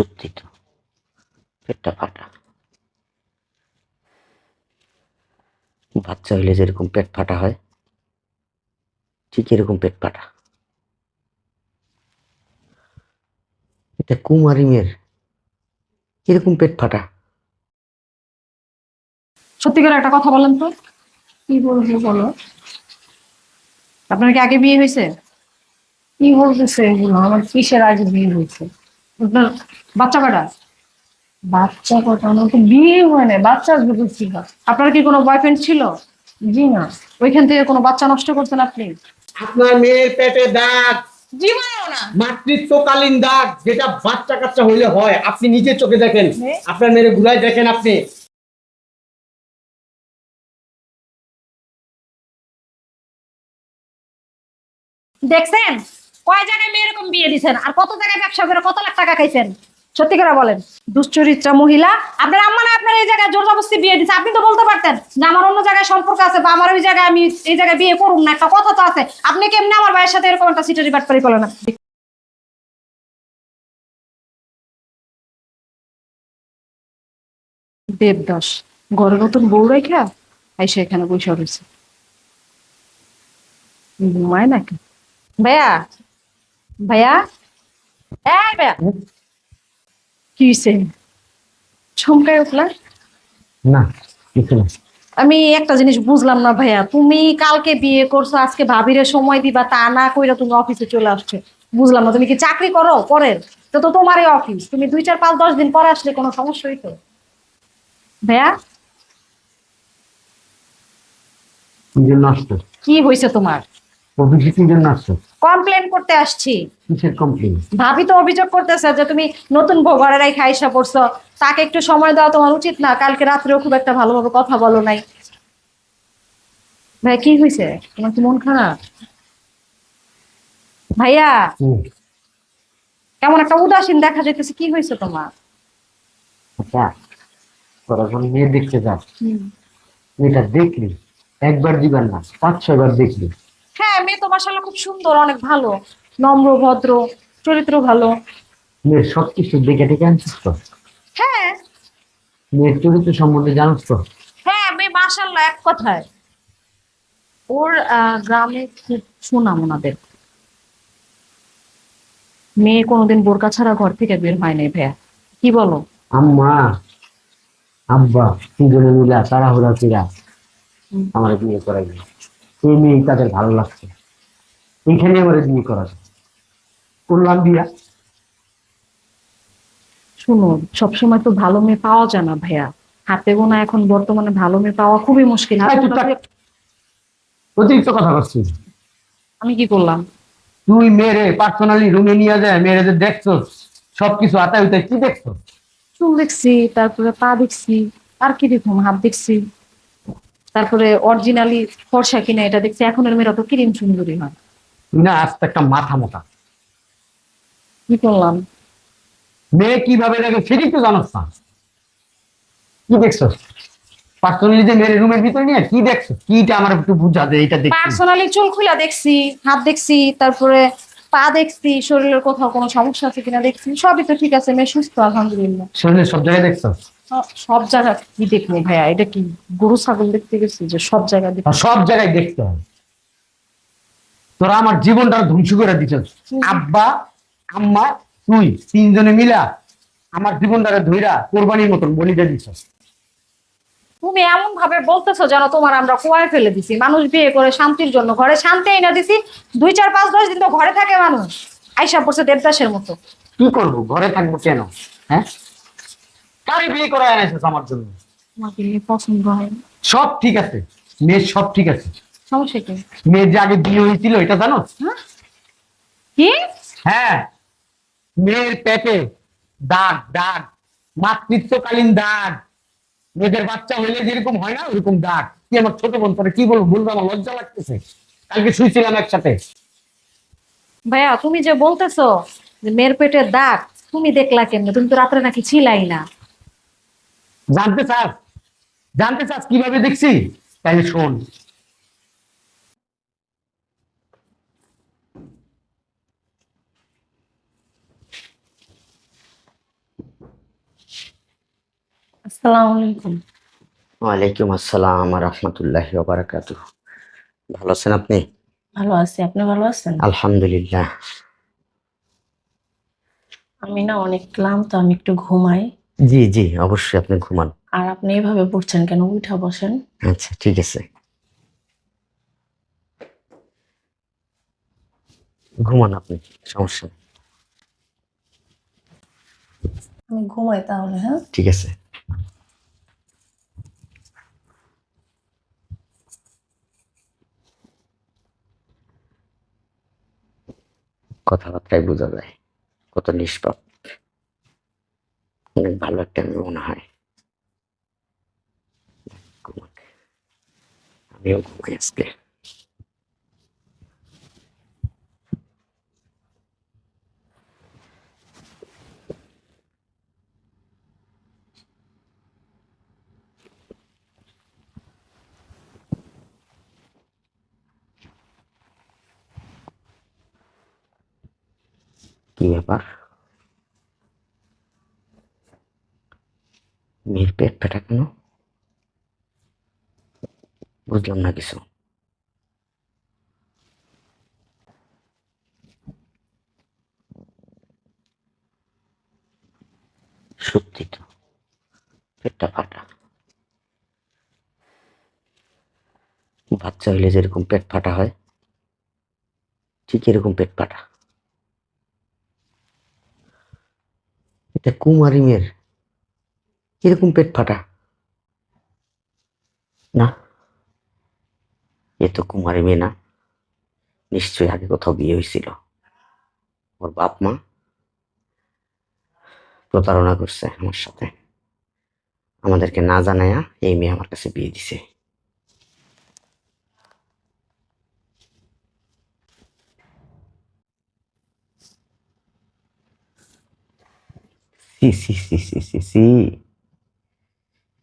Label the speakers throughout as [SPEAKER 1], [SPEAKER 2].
[SPEAKER 1] সত্যি তো। পেটটা ফাটা। বাচ্চা হইলে যেরকম পেট ফাটা হয় ঠিক এরকম পেট ফাটা। এটা কুমারী মেয়ের এরকম পেট ফাটা?
[SPEAKER 2] সত্যি করে একটা কথা বলেন তো।
[SPEAKER 3] কি বলব বলো?
[SPEAKER 2] আপনার কি আগে বিয়ে হয়েছে?
[SPEAKER 3] কি বলতেছে এগুলো আমার কিসের আগে বিয়ে হয়েছে?
[SPEAKER 2] বাচ্চা কাটা?
[SPEAKER 3] বাচ্চা আমার তো বিয়ে হয় না বাচ্চা আসবে বুঝছি
[SPEAKER 2] আপনার কি কোনো বয়ফ্রেন্ড ছিল?
[SPEAKER 3] জি না।
[SPEAKER 2] ওইখান থেকে কোনো বাচ্চা নষ্ট করছেন আপনি?
[SPEAKER 4] আপনার মেয়ের পেটে দাগ।
[SPEAKER 2] জীবনেও না।
[SPEAKER 4] মাতৃত্বকালীন দাগ যেটা বাচ্চা কাচ্চা হইলে হয়। আপনি নিজের চোখে দেখেন। আপনার মেয়ের গুলাই দেখেন আপনি।
[SPEAKER 2] দেখছেন? কয় জায়গায় মেয়ে এরকম বিয়ে দিছেন? আর কত জায়গায় ব্যবসা করে কত লাখ টাকা খাইছেন? সত্যি করে বলেন। দুশ্চরিত্রা মহিলা আপনার আম্মা না আপনার এই জায়গায় জোর জবরদস্তি বিয়ে দিচ্ছে আপনি তো বলতে পারতেন না আমার অন্য জায়গায় সম্পর্ক আছে বা আমার ওই জায়গায় আমি এই জায়গায় বিয়ে করুন না একটা কথা তো আছে। আপনি কেমনি আমার ভাইয়ের সাথে এরকম একটা সিটারি বাটপারি করলেন না দেবদাস ঘরে নতুন বউ রেখা আইসা এখানে বসে রয়েছে। ঘুমায় নাকি? ভাইয়া ভাইয়া? এই ভাইয়া। কি হয়েছে চমকায় উঠলা?
[SPEAKER 1] না কিছু না।
[SPEAKER 2] আমি একটা জিনিস বুঝলাম না ভাইয়া। তুমি কালকে বিয়ে করছ আজকে ভাবিরে সময় দিবা তা না কইরা তুমি অফিসে চলে আসছো। বুঝলাম না তুমি কি চাকরি করো পরের? তো তো তোমারই অফিস। তুমি দুই চার পাঁচ দশ দিন পরে আসলে কোনো সমস্যা হইতো ভাইয়া?
[SPEAKER 1] কি
[SPEAKER 2] কি হয়েছে তোমার?
[SPEAKER 1] অফিসে আসছো।
[SPEAKER 2] কমপ্লেন করতে আসছি। ভাবি তো অভিযোগ করতেছে যে তুমি নতুন বউ ঘরে রেখে আইসা পড়ছো। তাকে একটু সময় দেওয়া তোমার উচিত না। কালকে রাত্রেও খুব একটা ভালোভাবে কথা বলো নাই। ভাই কি হয়েছে তোমার কি মন খারাপ? ভাইয়া কেমন একটা উদাসীন দেখা যাইতেছে। কি হয়েছে তোমার?
[SPEAKER 1] তোরা দেখতে যাস মেয়েটা দেখলি একবার দিবার না পাঁচ ছয়বার দেখলি।
[SPEAKER 2] হ্যাঁ মেয়ে তো মাসাল্লাহ খুব সুন্দর অনেক ভালো। নম্র ভদ্র চরিত্র ভালো।
[SPEAKER 1] মেয়ের সব কিছু দেখে টেকে আনছিস তো?
[SPEAKER 2] হ্যাঁ।
[SPEAKER 1] মেয়ের চরিত্র সম্বন্ধে জানোস তো?
[SPEAKER 2] হ্যাঁ মেয়ে মাসাল্লাহ এক কথায়। ওর গ্রামে খুব সুনাম ওনাদের। মেয়ে কোনোদিন বোরকা ছাড়া ঘর থেকে বের হয় নাই ভাইয়া। কি বলো?
[SPEAKER 1] আম্মা আব্বা তিনজনে মিলা তাড়াহুড়া কিরা
[SPEAKER 2] হুম।
[SPEAKER 1] আমার বিয়ে করাই এই মেয়ে তাদের ভালো লাগছে এইখানে আমার বিয়ে করা করলাম বিয়া।
[SPEAKER 2] শুনো সবসময় তো ভালো মেয়ে পাওয়া যায় না ভাইয়া। হাতে গোনা এখন বর্তমানে ভালো মেয়ে পাওয়া খুবই মুশকিল।
[SPEAKER 1] অতিরিক্ত কথা বলছিস।
[SPEAKER 2] আমি কি করলাম?
[SPEAKER 1] তুই মেরে পার্সোনালি রুমে নিয়ে যায় মেরে যে দেখছ সবকিছু আতাই উতাই কি দেখছ
[SPEAKER 2] চুল দেখছি তারপরে পা দেখছি আর কি দেখুন হাত দেখছি। তারপরে অরিজিনালি ফর্সা কিনা এটা দেখছি এখনের মেয়েরা তো কিরিম সুন্দরী হয়।
[SPEAKER 1] না আস্তে একটা মাথা মোটা।
[SPEAKER 2] কি করলাম?
[SPEAKER 1] মেয়ে কীভাবে দেখে সেটাই তো জানোস না। কি দেখছ? পার্সোনালি যে মেরে রুমের ভিতরে নিয়ে কি দেখছ? কিটা আমার একটু বুঝা দে এটা দেখছি
[SPEAKER 2] পার্সোনালি চুল খুলা দেখছি হাত দেখছি তারপরে পা দেখছি শরীরের কোথাও কোনো সমস্যা আছে কিনা দেখছি সবই তো ঠিক আছে মেয়ে সুস্থ আলহামদুলিল্লাহ।
[SPEAKER 1] শরীরে সব জায়গায় দেখছ?
[SPEAKER 2] সব- জায়গা কি ভাইয়া? এটা কি গরু ছাগল দেখতে গেছি যে সব জায়গা
[SPEAKER 1] সব জায়গায় দেখতে তোরা আমার জীবনটা ধ্বংস করে আব্বা আম্মা তুই তিনজনে মিলা আমার ধইরা কোরবানির মতন
[SPEAKER 2] তুমি এমন ভাবে বলতেছো যেন তোমার আমরা কুয়ায় ফেলে দিছি। মানুষ বিয়ে করে শান্তির জন্য ঘরে শান্তি এনে দিছি। দুই চার পাঁচ দশ দিন তো ঘরে থাকে মানুষ। আইসা পড়ছে দেবদাসের মতো।
[SPEAKER 1] কি করব? ঘরে থাকব কেন? হ্যাঁ? বিয়ে করে এনেছিস আমার জন্য।
[SPEAKER 2] তোমাকে নিয়ে পছন্দ হয় না।
[SPEAKER 1] সব ঠিক আছে। মেয়ের সব ঠিক আছে।
[SPEAKER 2] সমস্যা কি?
[SPEAKER 1] মেয়ের যে আগে বিয়ে হয়েছিল এটা জানো?
[SPEAKER 2] কি?
[SPEAKER 1] হ্যাঁ। মেয়ের পেটে দাগ দাগ। মাতৃত্বকালীন দাগ। মেয়েদের বাচ্চা হইলে যেরকম হয় না ওরকম দাগ। কি আমার ছোট বোন তোরা কি বলব? বলব আমার লজ্জা লাগতেছে। কালকে শুয়েছিলাম একসাথে।
[SPEAKER 2] ভাইয়া তুমি যে বলতেছো যে মেয়ের পেটের দাগ তুমি দেখলা কেমনে? তুমি তো রাত্রে নাকি ছিলাই না।
[SPEAKER 1] জানতে চাস? জানতে চাস কীভাবে দেখছি? তাইলে শোন।
[SPEAKER 3] আসসালামু আলাইকুম।
[SPEAKER 5] ওয়ালাইকুম আসসালাম রহমতুল্লাহ ভালো আছেন আপনি?
[SPEAKER 3] ভালো আছি। আপনি ভালো আছেন?
[SPEAKER 5] আলহামদুলিল্লাহ।
[SPEAKER 3] আমি না অনেক ক্লান্ত আমি একটু ঘুমাই।
[SPEAKER 5] জি জি অবশ্যই আপনি ঘুমান।
[SPEAKER 3] আর আপনি এভাবে পড়ছেন কেন? উঠা বসেন।
[SPEAKER 5] আচ্ছা ঠিক আছে। ঘুমান আপনি সমস্যা নেই।
[SPEAKER 3] আমি ঘুমাই তাহলে হ্যাঁ?
[SPEAKER 5] ঠিক আছে। কথাবার্তায় বোঝা যায় কত নিষ্পাপ। অনেক ভালো একটা মনে হয়। আমিও ঘুমাই আজকে। কি ব্যাপার মেয়ের পেট কেন বুঝলাম না কিছু। সত্যি তো, পেটটা ফাটা। বাচ্চা হইলে যেরকম পেট ফাটা হয়, ঠিক এরকম পেট ফাটা। এটা কুমারী এরকম পেট ফাটা? না। এ তো কুমারী মেয়ে না। নিশ্চয়ই আগে কোথাও বিয়ে হয়েছিল। ওর বাপ মা প্রতারণা করছে আমার সাথে। আমাদেরকে না জানায়া এই মেয়ে আমার কাছে বিয়ে দিছে। সি সি সি সি সি সি।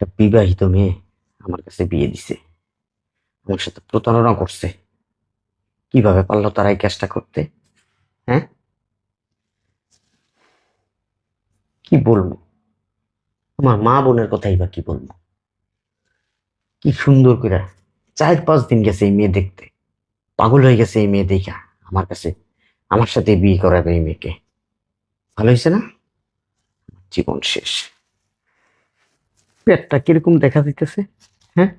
[SPEAKER 5] একটা বিবাহিত মেয়ে আমার কাছে বিয়ে দিছে। আমার সাথে প্রতারণা করছে। কীভাবে পারল তারা এই কাজটা করতে? হ্যাঁ? কি বলব? আমার মা বোনের কথাই বা কি বলব? কি সুন্দর করে চার পাঁচ দিন গেছে এই মেয়ে দেখতে। পাগল হয়ে গেছে এই মেয়ে দেখা আমার কাছে। আমার সাথে বিয়ে করাবে এই মেয়েকে। ভালো হয়েছে না? জীবন শেষ। পেটটা কীরকম দেখা দিতেছে হ্যাঁ।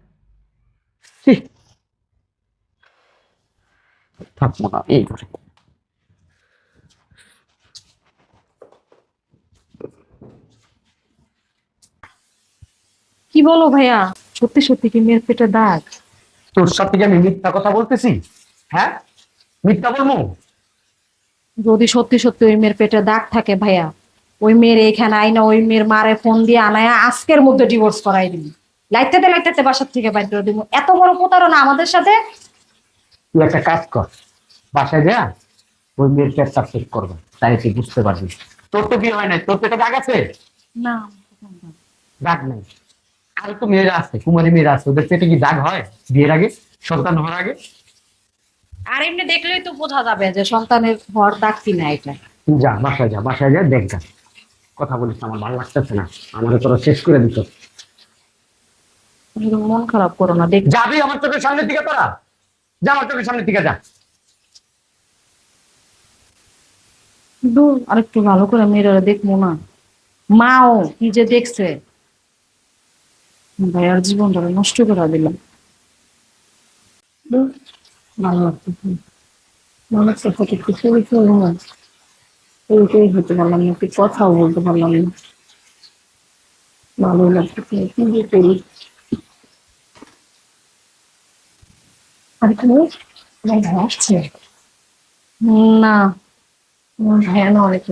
[SPEAKER 5] থাকব না এই ঘরে।
[SPEAKER 2] কি বলো ভাইয়া? সত্যি সত্যি কি মেয়ের পেটে দাগ?
[SPEAKER 1] তোর সাথে কি আমি মিথ্যা কথা বলতেছি? হ্যাঁ? মিথ্যা বলব?
[SPEAKER 2] যদি সত্যি সত্যি ওই মেয়ের পেটে দাগ থাকে ভাইয়া ওই মেয়ের এইখানে আইনা ওই মেয়ের মারে ফোন দিয়ে আনায়া আজকের মধ্যে ডিভোর্স করাই দিবি। লাইতেতে লাইতেতে বাসার থেকে বাইর করে দিব। এত বড় প্রতারণা আমাদের সাথে?
[SPEAKER 1] তুই একটা কাজ কর বাসায় যা ওই মেয়ের পেটটা চেক করবে। তাই তুই বুঝতে পারবি। তোর তো বিয়ে হয় নাই তোর পেটে দাগ আছে?
[SPEAKER 2] না।
[SPEAKER 1] দাগ নাই। আর তো মেয়েরা আছে কুমারী মেয়েরা আছে ওদের পেটে কি দাগ হয়? বিয়ের আগে? সন্তান হওয়ার আগে?
[SPEAKER 2] আর এমনি দেখলেই তো বোঝা যাবে যে সন্তানের হওয়ার দাগ কিনা এটা।
[SPEAKER 1] তুই যা বাসায় যা বাসায় যা দেখ যা। কথা বলিস আমার ভালো লাগতেছে না। আমার তোরা শেষ করে দিত
[SPEAKER 2] মন খারাপ করো না দেখ।
[SPEAKER 1] যাবি আমার চোখের সামনের দিকে তোরা। যা আমার চোখের সামনের দিকে যা।
[SPEAKER 2] দূর আরেকটু ভালো করে মেয়েরা দেখব না। মাও কি যে দেখছে। ভাইয়ার জীবনটা নষ্ট করে দিলাম।
[SPEAKER 3] ভালো কত কিছু হতে পারলাম না একটু কথাও বলতে পারলাম না। ভালো লাগতেছে না, কি যে করি? আর কি আমার ভাই আসছে
[SPEAKER 2] না
[SPEAKER 3] আমার ভাইয়া না অনেক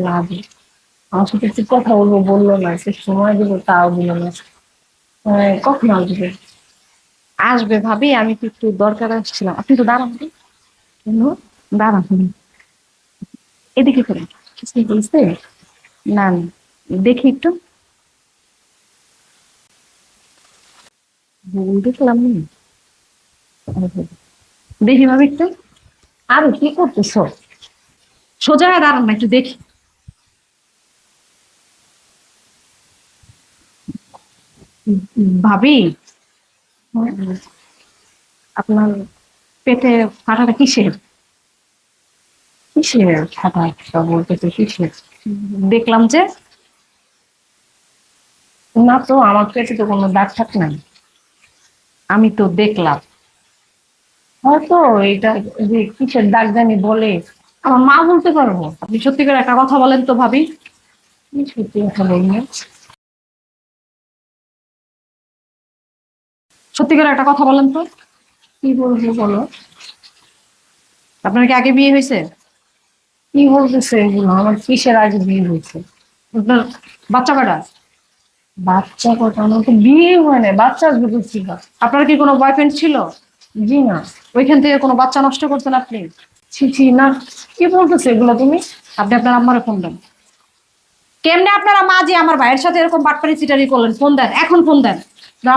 [SPEAKER 3] আমার সাথে একটু কথা বলব বলল না সে সময় দেবো তাও দিল না। কখন আসবে?
[SPEAKER 2] আসবে ভাবি আমি তো একটু দরকার আসছিলাম। আপনি তো দাঁড়ান দাঁড়ান। এদিকে করেন
[SPEAKER 3] কিছু বলছে
[SPEAKER 2] না দেখি একটু। ভুল দেখলাম। দেখি ভাবি একটু।
[SPEAKER 3] আরে কি করতেছো?
[SPEAKER 2] সোজা হয়ে দাঁড়ান না, একটু দেখি। ভাবি, আপনার পেটে ফাটাটা কিসের?
[SPEAKER 3] কিসের? কিসের?
[SPEAKER 2] দেখলাম যে
[SPEAKER 3] না তো, আমার পেটে তো কোনো দাগ থাক নাই
[SPEAKER 2] আমি তো দেখলাম।
[SPEAKER 3] হয়তো এটা যে কিসের দাগ জানি বলে। আমার মা বলতে পারব।
[SPEAKER 2] আপনি সত্যি করে একটা কথা বলেন তো ভাবি।
[SPEAKER 3] সত্যি কথা
[SPEAKER 2] একটা কথা বলেন তো।
[SPEAKER 3] কি বলব বলো?
[SPEAKER 2] আপনার কি আগে বিয়ে হয়েছে?
[SPEAKER 3] কি বলতেছে এগুলো? আমার কিসের আগে বিয়ে হয়েছে?
[SPEAKER 2] আপনার বাচ্চা কটা?
[SPEAKER 3] বাচ্চা কথা আমার তো বিয়ে হয় না বাচ্চা আসবে বুঝছি
[SPEAKER 2] আপনার কি কোনো বয়ফ্রেন্ড ছিল?
[SPEAKER 3] জি না।
[SPEAKER 2] ওইখান থেকে কোনো বাচ্চা নষ্ট করতেন আপনি?
[SPEAKER 3] ছি ছি না। কি বলতেছে এগুলো তুমি?
[SPEAKER 2] আপনি আপনার আম্মারে ফোন দেন। কেমনে আপনারা মা যে আমার ভাইয়ের সাথে এরকম বাটপারি চিটারি করলেন? ফোন দেন। এখন ফোন দেন।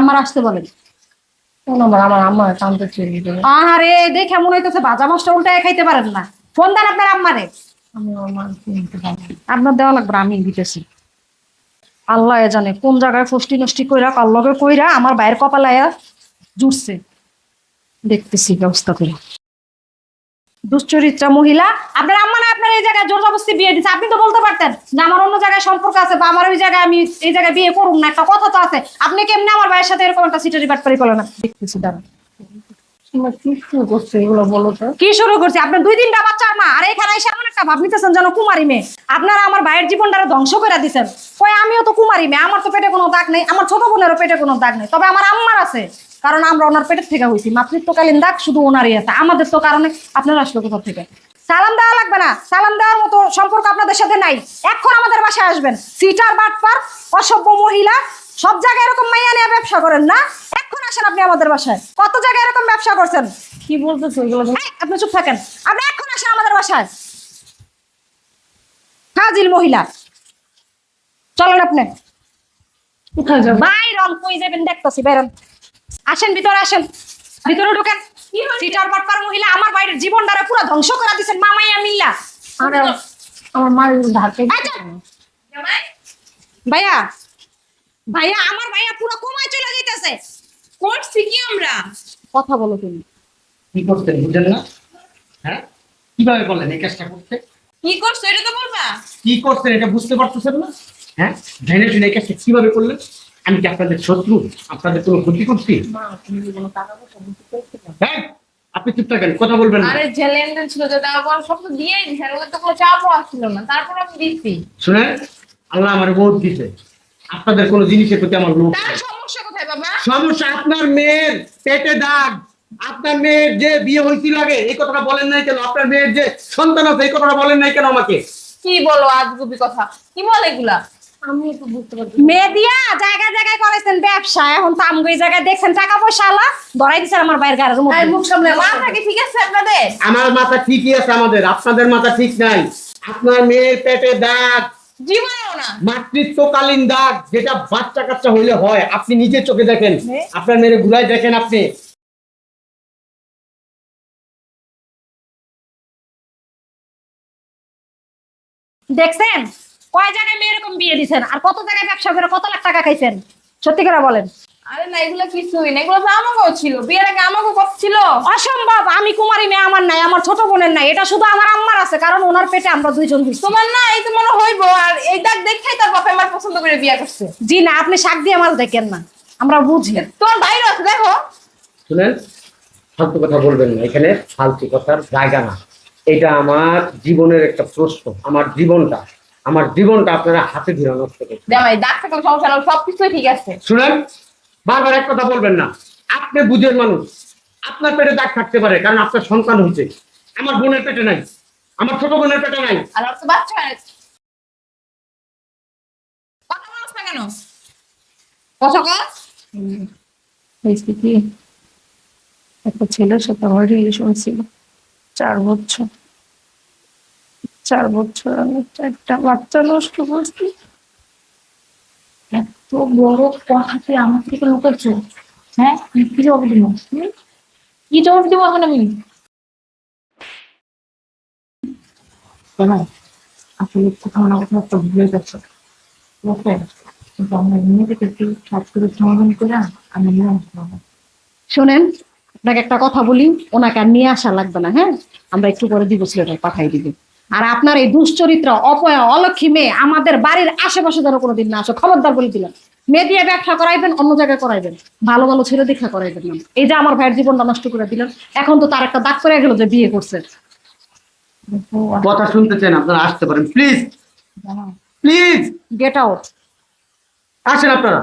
[SPEAKER 2] আম্মার আসতে বলেন।
[SPEAKER 3] আমার আমার আম্মা
[SPEAKER 2] আরে দেখে মনে হইতেছে ভাজা মাছটা উল্টায় খাইতে পারেন না। ফোন দেন আপনার আম্মারে।
[SPEAKER 3] আমার।
[SPEAKER 2] আপনার দেওয়া লাগবে আমি দিতেছি। আল্লাহ জানে, কোন জায়গায় ফষ্টি নষ্টি কইরা কাল্লগে কইরা আমার বাইরের কপালায়া জুটছে। দেখতেছি ব্যবস্থা করে। দুশ্চরিত্রা মহিলা, আপনার আম্মা না আপনার এই জায়গায় জোর বিয়ে দিচ্ছে আপনি তো বলতে পারতেন যে আমার অন্য জায়গায় সম্পর্ক আছে বা আমার ওই জায়গায় আমি এই জায়গায় বিয়ে করুন না, একটা কথা তো আছে। আপনি কেমনে আমার ভাইয়ের সাথে এরকম একটা সিটারি বাটপারি করলেন না দেখতেছি, দাঁড়ান। আমার ছোট পেটে কোনো দাগ নেই। তবে আমার আম্মার আছে, কারণ আমরা ওনার পেটের থেকে হয়েছি মাতৃত্বকালীন দাগ শুধু ওনারই আছে। আমাদের তো কারণে আপনারা আসলো কোথা থেকে? সালাম দেওয়া লাগবে না। সালাম দেওয়ার মতো সম্পর্ক আপনাদের সাথে নাই। এখন আমাদের বাসায় আসবেন। সিটার বাটপার, অসভ্য মহিলা, সব জায়গায় এরকম মাইয়া নিয়ে ব্যবসা করেন না। আসেন আপনি আমাদের বাসায়। কত জায়গায় এরকম ব্যবসা করছেন?
[SPEAKER 3] কি বলতেছো এগুলো?
[SPEAKER 2] এই, আপনি চুপ থাকেন। আপনি এখন আসেন আমাদের বাসায়। হাজিল মহিলা। চলেন আপনি।
[SPEAKER 3] কোথায় যাব?
[SPEAKER 2] বাইরন কই যাবেন? দেখতেছি বাইরন। আসেন ভিতরে আসেন। ভিতরে ঢুকেন। সিটার বাটপার মহিলা আমার বাইরের জীবনটারে পুরো ধ্বংস করে মামাইয়া মিল্লা।
[SPEAKER 3] আরে আমার
[SPEAKER 2] আচ্ছা। ভাইয়া ভাইয়া আমার ভাইয়া পুরো কমায় চলে যাইতেছে।
[SPEAKER 6] করছি কি আমরা?
[SPEAKER 2] কথা বলো তুমি।
[SPEAKER 1] কি করতেন বুঝেন না? হ্যাঁ? কীভাবে বললেন এই কাজটা করতে?
[SPEAKER 6] কি করছ এটা তো বলবা?
[SPEAKER 1] কি করছেন এটা বুঝতে পারতেছেন না? হ্যাঁ? জেনে শুনে এই কাজটা কীভাবে করলেন? আমি কি আপনাদের শত্রু? আপনাদের কোনো ক্ষতি করছি?
[SPEAKER 3] টাকা পয়সা?
[SPEAKER 1] হ্যাঁ? আপনি চুপ থাকেন কথা বলবেন
[SPEAKER 6] আরে যে লেনদেন ছিল যে দেওয়ার পর সব তো দিয়েই দিছে আর ওদের তো কোনো চাপও আসছিল না। তারপর আমি দিচ্ছি।
[SPEAKER 1] শুনেন আল্লাহ আমার বহুত দিছে। আপনাদের কোনো জিনিসের প্রতি আমার লোভ
[SPEAKER 6] সমস্যা কোথায় বাবা?
[SPEAKER 1] সমস্যা আপনার মেয়ের পেটে দাগ। আপনার মেয়ের যে বিয়ে হয়েছিল আগে এই কথাটা বলেন নাই কেন? আপনার মেয়ের যে সন্তান আছে এই কথাটা বলেন নাই কেন আমাকে?
[SPEAKER 6] কি বলো আজগুবি কথা? কি বলে এগুলা?
[SPEAKER 3] আমি তো বুঝতে পারছি
[SPEAKER 2] মেয়ে দিয়া জায়গায় করেছেন ব্যবসা। এখন তো আমগো এই জায়গায় দেখছেন টাকা পয়সা আলা ধরাই দিছেন আমার বাইরের গাড়ির
[SPEAKER 6] আর
[SPEAKER 2] মধ্যে
[SPEAKER 6] মুখ সামনে মাথা কি ঠিক আছে আপনাদের?
[SPEAKER 1] আমার মাথা ঠিকই আছে আমাদের আপনাদের মাথা ঠিক নাই। আপনার মেয়ের পেটে দাগ মাতৃত্বকালীন দাগ যেটা বাচ্চা কাচ্চা হইলে হয় আপনি নিজে চোখে দেখেন আপনার মেরে ঘুরাই দেখেন আপনি।
[SPEAKER 2] দেখছেন? কয় জায়গায় মেয়ে এরকম বিয়ে দিচ্ছেন আর কত জায়গায় ব্যবসা করে কত লাখ টাকা খাইছেন? সত্যি করে বলেন।
[SPEAKER 6] আরে না এগুলো কিছুই না এগুলো তো আমাকেও ছিল। বিয়ের আগে আমাকেও কত ছিল?
[SPEAKER 2] অসম্ভব আমি কুমারী মেয়ে আমার নাই আমার ছোট বোনের নাই এটা শুধু আমার আম্মার আছে কারণ ওনার পেটে আমরা দুইজন
[SPEAKER 6] তোমার না এই তো মনে হইবো আর এই দাগ দেখাই তার বাপে আমার পছন্দ করে বিয়ে করছে।
[SPEAKER 2] জি না আপনি শাক দিয়ে মাছ দেখেন না আমরা বুঝি।
[SPEAKER 6] তোমার বাইরে আছে দেখো।
[SPEAKER 1] শুনেন ফালতু কথা বলবেন না এখানে ফালতু কথার জায়গা না। এটা আমার জীবনের একটা প্রশ্ন আমার জীবনটা আমার জীবনটা আপনারা হাতে ধরে নষ্ট করছেন।
[SPEAKER 6] জামাই দাগ থাকলে সমস্যা না সবকিছুই ঠিক আছে।
[SPEAKER 1] শুনেন বারবার এক কথা বলবেন না। আপনি বুঝের মানুষ। আপনার পেটে দাগ থাকতে পারে কারণ আপনার সন্তান হয়েছে। আমার বোনের পেটে নাই। আমার ছোট বোনের পেটে নাই।
[SPEAKER 6] আর বাচ্চা কথা বলছ না কেন?
[SPEAKER 3] কি? একটা ছেলের সাথে আমার রিলেশন ছিল। চার বছর। চার বছর আমি চারটা বাচ্চা নষ্ট করছি। বড় কথাতে আমার থেকে লুকাচ্ছ হ্যাঁ? কি জবাব দিব? কি জবাব দিব এখন আমি? আসলে কোথাও না কোথাও একটা ভুলে গেছো। বুঝলে কিন্তু আমরা করে আমি নিয়ে আসব।
[SPEAKER 2] শোনেন, আপনাকে একটা কথা বলি, ওনাকে আর নিয়ে আসা লাগবে না হ্যাঁ? আমরা একটু পরে দিব ছেলেটা পাঠাই দিব। আর আপনার এই দুশ্চরিত্র অপয়া অলক্ষী মেয়ে আমাদের বাড়ির আশেপাশে যেন কোনোদিন না আসে। খবরদার বলে দিলাম। মেয়ে দিয়ে ব্যবসা করাইবেন অন্য জায়গায় করাইবেন। ভালো ভালো ছেলে দেখা করাইবেন না। এই যে আমার ভাইয়ের জীবনটা নষ্ট করে দিলেন এখন তো তার একটা দাগ করে গেল যে বিয়ে করছে।
[SPEAKER 1] কথা শুনতে চান আপনারা আসতে পারেন। প্লিজ প্লিজ
[SPEAKER 2] গেট আউট
[SPEAKER 1] আসেন আপনারা।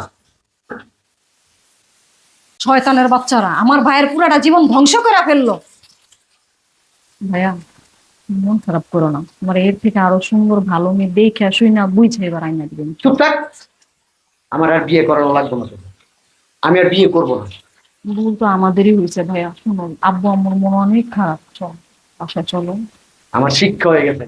[SPEAKER 2] শয়তানের বাচ্চারা আমার ভাইয়ের পুরাটা জীবন ধ্বংস করে ফেলল।
[SPEAKER 3] ভাইয়া মন খারাপ করো না। তোমার এর থেকে আরও সুন্দর ভালো মেয়ে দেখে আসুই না বুঝে এবার আইনা দিবেন
[SPEAKER 1] চুপ থাক আমার আর বিয়ে করানো লাগবে না। আমি আর বিয়ে করব না।
[SPEAKER 3] ভুল তো আমাদেরই হয়েছে ভাইয়া। শোনো আব্বু আম্মুর মন অনেক খারাপ। চল আশা চলো।
[SPEAKER 1] আমার শিক্ষা হয়ে গেছে।